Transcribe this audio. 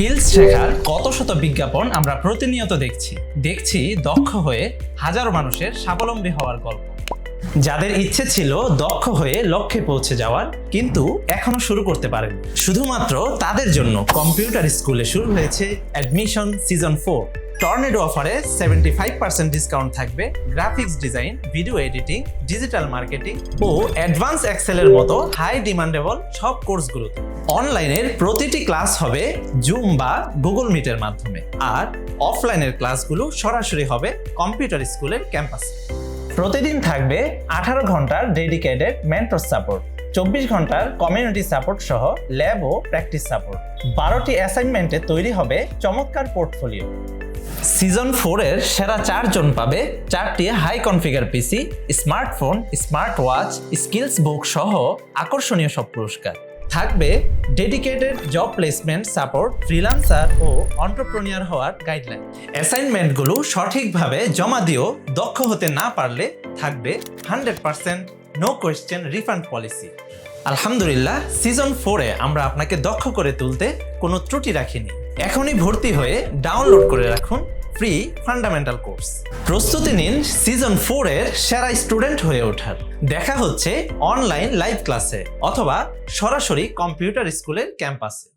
Skills শেখার কত শত বিজ্ঞাপন আমরা প্রতিনিয়ত দেখছি। দেখছি দক্ষ হয়ে হাজারো মানুষের স্বাবলম্বী হওয়ার গল্প। যাদের ইচ্ছে ছিল দক্ষ হয়ে লক্ষ্যে পৌঁছে যাওয়ার, কিন্তু এখনও শুরু করতে পারেন শুধুমাত্র তাদের জন্য কম্পিউটার স্কুলে শুরু হয়েছে অ্যাডমিশন সিজন ফোর। টর্নেডো অফারে সেভেন্টি ফাইভ পার্সেন্ট ডিসকাউন্ট থাকবে। Graphics design video editing digital marketing ও অ্যাডভান্স এক্সেলের মতো হাই ডিমান্ডেবল সব কোর্সগুলোতে অনলাইনের প্রতিটি ক্লাস হবে জুম বা গুগল মিটের মাধ্যমে। আর অফলাইনের ক্লাসগুলো সরাসরি হবে কম্পিউটার স্কুলের ক্যাম্পাসে প্রতিদিন থাকবে আঠারো ঘণ্টার ডেডিকেটেড মেন্টর সাপোর্ট চব্বিশ ঘণ্টার কমিউনিটি সাপোর্ট সহ ল্যাব ও প্র্যাকটিস সাপোর্ট বারোটি অ্যাসাইনমেন্টে তৈরি হবে চমৎকার পোর্টফোলিও সিজন ফোরের সেরা চারজন পাবে চারটি high configure PC smartphone smart watch skills book সহ আকর্ষণীয় সব পুরস্কার। থাকবে dedicated job placement support freelancer ও অন্টারপ্রেনিয়ার হওয়ার গাইডলাইন অ্যাসাইনমেন্টগুলো সঠিকভাবে জমা দিয়েও দক্ষ হতে না পারলে থাকবে hundred percent no question refund policy আলহামদুলিল্লাহ, সিজন ফোরে আমরা আপনাকে দক্ষ করে তুলতে কোনো ত্রুটি রাখিনি। এখনই ভর্তি হয়ে ডাউনলোড করে রাখুন। ফ্রি ফান্ডামেন্টাল কোর্স প্রস্তুতি নিন সিজন ফোর এর সেরা স্টুডেন্ট হয়ে ওঠার। দেখা হচ্ছে অনলাইন লাইভ ক্লাসে অথবা সরাসরি কম্পিউটার স্কুলের ক্যাম্পাসে